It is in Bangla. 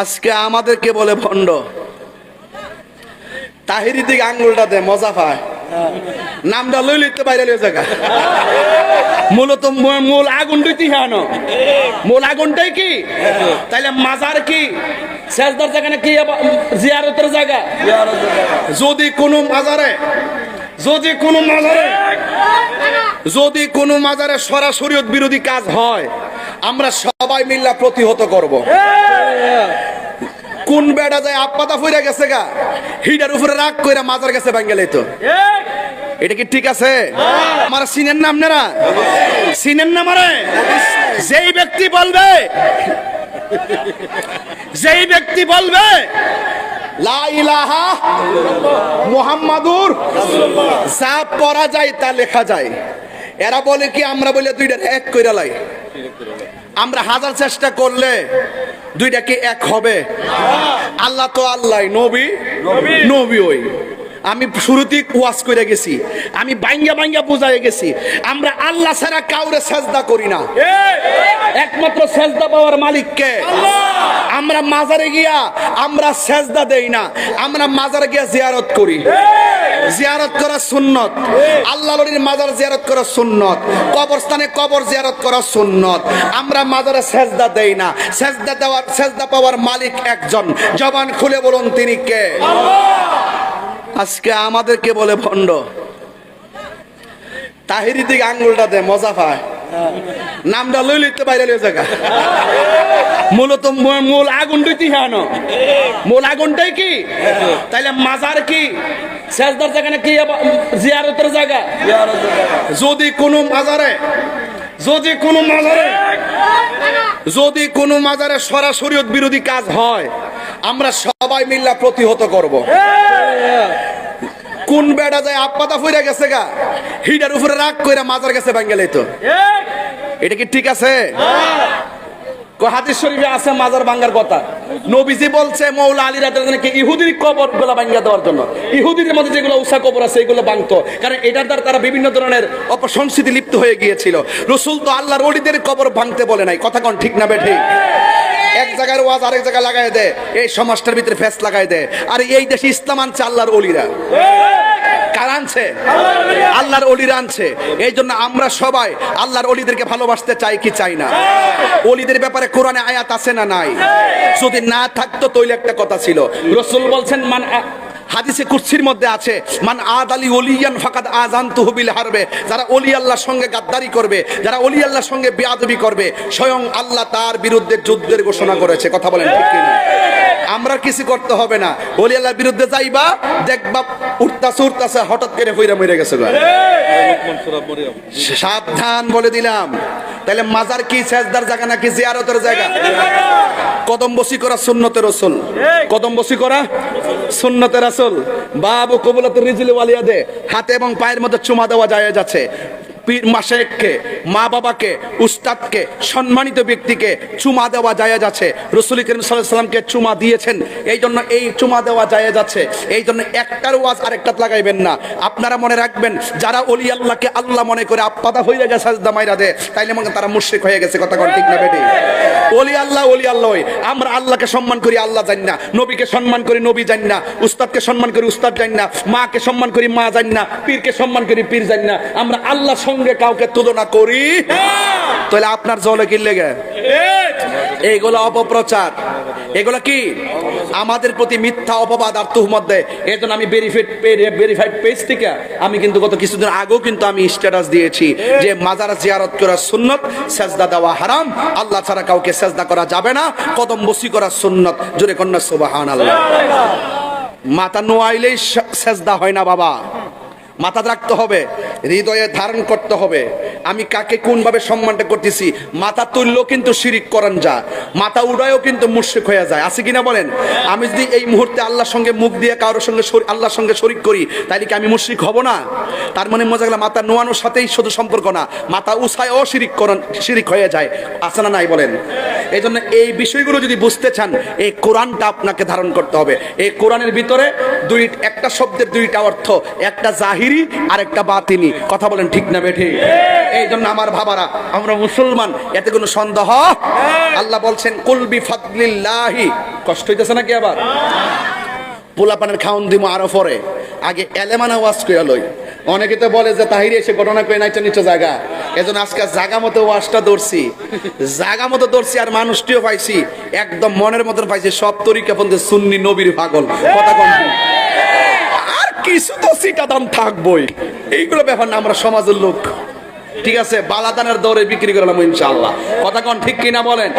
আজকে আমাদেরকে বলে ভণ্ড। তাহিরি দিকে আঙ্গুলটা দে, মজা পায়। নামটা লই লিখতে বাইরে লই জায়গা মূলত মূল আগুনটাই তুই হানো মূল আগুনটাই কি? তাইলে মাজার কি? শেষদার জায়গা না কি জিয়ারতের জায়গা? যদি কোনো মাজারে যদি কোনো মাজারে যদি কোনো মাজারে সরাসরি বিরোধী কাজ হয় আমরা সবাই মিল্লা প্রতিহত করব। কোন বেড়া যায় আপাতা ফুইরা গেছে গা? হিটার উপরে রাগ কইরা মাজার গেছে বাঙ্গালে তো এটা কি ঠিক আছে? আমার সিনের নাম নেরা? সিনের নাম আরে? যেই ব্যক্তি বলবে, যেই ব্যক্তি বলবে মুহাম্মাদুর যা পড়া যায় তা লেখা যায়। এরা বলে কি, আমরা বলে দুইটা এক কইরা লাই। আমরা হাজার চেষ্টা করলে দুইটা কি এক হবে। আল্লাহ তো আল্লাহ নবী? নবী। ওই। আমি শুরুতেই ওয়াজ করে গেছি আমি বাইঙ্গা বাইঙ্গা বোঝাই গেছি আমরা আল্লাহ ছাড়া কাউরে সেজদা করি না। একমাত্র সেজদা পাওয়ার মালিককে আমরা মাজারে গিয়া আমরা সেজদা দেই না আমরা মাজারে গিয়া জিয়ারত করি। জিয়ারত করা সুন্নত। আল্লাহ নবীর মাজার জিয়ারত করা সুন্নত। কবরস্থানে কবর জিয়ারত করা সুন্নত। আমরা মাজারে সেজদা দেই না। সেজদা দেওয়ার সেজদা পাওয়ার মালিক একজন। জবান খুলে বলুন তিনি কে? আজকে আমাদেরকে বলে ভণ্ড? তাহিরি দিকে আঙ্গুলটা দে, মজা পায়। নামটা লই লিখতে বাইরে লই জায়গা মূলত মূল আগুনটাই তুই হানো মূল আগুনটাই কি? তাইলে মাজার কি? শেষদার জায়গা না কি আবার জিয়ারতের জায়গা? যদি কোনো মাজারে, যদি কোনো মাজারে, যদি কোনো মাজারে সরাসরি বিরোধী কাজ হয়, আমরা সবাই মিল্লা প্রতিহত করব। কোন বেড়া যায় আপাতা ফুইরা গেছে গা হিটার উপরে রাগ কইরা মাজার গেছে বাঙ্গালে তো। এটা কি ঠিক আছে? কো হাদিস শরীফে আছে মাজার ভাঙ্গার কথা। নবীজি বলছে, মৌলা আলী নাকি ইহুদির কবরগুলা ভাঙ্গা দেওয়ার জন্য। ইহুদির মধ্যে যেগুলো উষা কবর আছে, এগুলো ভাঙতো। কারণ এটার দ্বারা তারা বিভিন্ন ধরনের অপসংস্কৃতি লিপ্ত হয়ে গিয়েছিল। রসুল তো আল্লাহর ওলিদের কবর ভাঙতে বলে নাই। কথা কোন ঠিক না বে ঠিক? এক জায়গার ওয়াজ, আরেক জায়গায় লাগাই দেয়। এই সমাজটার ভিতরে ফেস লাগাই দেয়। আর এই দেশে ইসলাম আনছে আল্লাহর অলিরা। কার আনছে। আল্লাহর অলিরা আনছে। এই জন্য আমরা সবাই আল্লাহর অলিদেরকে ভালোবাসতে চাই কি চাই না? অলিদের ব্যাপারে কোরআনে আয়াত আছে না নাই? যদি না থাকতো তৈলে একটা কথা ছিল। রসুল বলছেন, মান হাদিসে কুরসির মধ্যে আছে, মান আদ আলী ওলিয়ান ফাকাদ আজান তুহবিল হারবে। যারা অলি আল্লাহর সঙ্গে গাদ্দারি করবে, যারা অলি আল্লাহর সঙ্গে বেয়াদবি করবে, স্বয়ং আল্লাহ তার বিরুদ্ধে যুদ্ধের ঘোষণা করেছে। কথা বলেন ঠিক কিনা? আমরা কিছু করতে হবে না। অলি আল্লাহর বিরুদ্ধে যাইবা, দেখবা উঠতাছে উঠতাছে, হঠাৎ করে হইরা মরে গেছে। সাবধান বলে দিলাম। তাহলে মাজার কি, সেজদার জায়গা নাকি জিয়ারতের জায়গা? কদম বসি করা সুন্নতের রসুল। কদম বসি করা সুন্নতের রসুল। বাবু কবুলত রিজিল ওয়ালিয়া দে হাতে এবং পায়ের মধ্যে চুমা দেওয়া যায় যাচ্ছে। পীর মাসেককে মা বাবাকে, উস্তাদকে, সম্মানিত ব্যক্তিকে চুমা দেওয়া যায় যাচ্ছে রসুল করিম সাল্লাহ সাল্লামকে চুমা দিয়েছেন। এই জন্য এই চুমা দেওয়া যায় যাচ্ছে এই জন্য একটার ওয়াজ আরেকটা লাগাইবেন না। আপনারা মনে রাখবেন, যারা অলি আল্লাহকে আল্লাহ মনে করে আপ্পাদা হয়ে গেছে সাজদা মাইরা দে তাইলে মনে তারা মুশরিক হয়ে গেছে। কথা ঠিক না বেটি? অলি আল্লাহ অলি আল্লাহ আমরা আল্লাহকে সম্মান করি, আল্লাহ জানি না। নবীকে সম্মান করি, নবী জানি না। উস্তাদকে সম্মান করি, উস্তাদ জানি না। মাকে সম্মান করি, মা জানি না। পীরকে সম্মান করি, পীর জানি না। আমরা আল্লাহর সঙ্গে কাউকে তুলনা করি তাহলে আপনার জলে কি লেগে এইগুলো অপপ্রচার। এগুলো কি? আমাদের প্রতি মিথ্যা অপবাদ আর তুহমত দেয়। এর জন্য আমি ভেরিফাইড ভেরিফাইড পেজ থেকে আমি কিন্তু গত কিছুদিন আগেও কিন্তু আমি স্ট্যাটাস দিয়েছি যে মাজার জিয়ারত করা সুন্নত সেজদা দেওয়া হারাম। আল্লাহ ছাড়া কাউকে সেজদা করা যাবে না। কদম বসি করা সুন্নত। জোরে কন্যা সুবাহান আল্লাহ মাথা নোয়াইলেই সেজদা হয় না বাবা। মাথা রাখতে হবে, হৃদয়ে ধারণ করতে হবে। আমি কাকে কোনভাবে সম্মানটা করতেছি? মাথা তুললেও কিন্তু শিরিক করেন যা মাথা উড়ায়ও কিন্তু মুর্শিক হয়ে যায়। আছে কিনা বলেন? আমি যদি এই মুহূর্তে আল্লাহর সঙ্গে মুখ দিয়ে কারোর সঙ্গে আল্লাহর সঙ্গে শরিক করি তাহলে কি আমি মুর্শিক হব না? তার মানে মজা গেল মাথা নোয়ানোর সাথেই শুধু সম্পর্ক না মাথা উসায় অশিরিক করেন শিরিক হয়ে যায়। আছে না নাই বলেন? এই জন্য এই বিষয়গুলো যদি বুঝতে চান, এই কোরআনটা আপনাকে ধারণ করতে হবে। এই কোরআনের ভিতরে দুই, একটা শব্দের দুইটা অর্থ, একটা জাহিরি আর একটা বাতিনি। কথা বলেন ঠিক না বেঠে? এই জন্য আমার ভাবারা, আমরা মুসলমান, এতে কোনো সন্দেহ? আল্লাহ বলছেন কুলবি ফাদলিল্লাহি কষ্ট হইতেছে নাকি আবার? পোলাপানের খাউন দিমো আরও পরে। আগে এলেমানা ওয়াজ কইয়া লই। অনেকে তো বলে যে তাহিরি এসে ঘটনা কয়ে নাইছে নিচে জায়গা। এজন্য আজকে জাগা মতো ওয়াজটা ধরছি। জাগা মতো ধরছি আর মানুষটিও পাইছি, একদম মনের মতন পাইছি, সব তরিকা পন্থে সুন্নি নবীর পাগল। কথা কম। আর কিছু তো সিটা দাম থাকবই। এইগুলো ব্যাপার না, আমরা সমাজের লোক। ঠিক আছে? বালাদানের দৌড়ে বিক্রি করলাম ইনশাআল্লাহ। কথা কোন, ঠিক কিনা বলেন?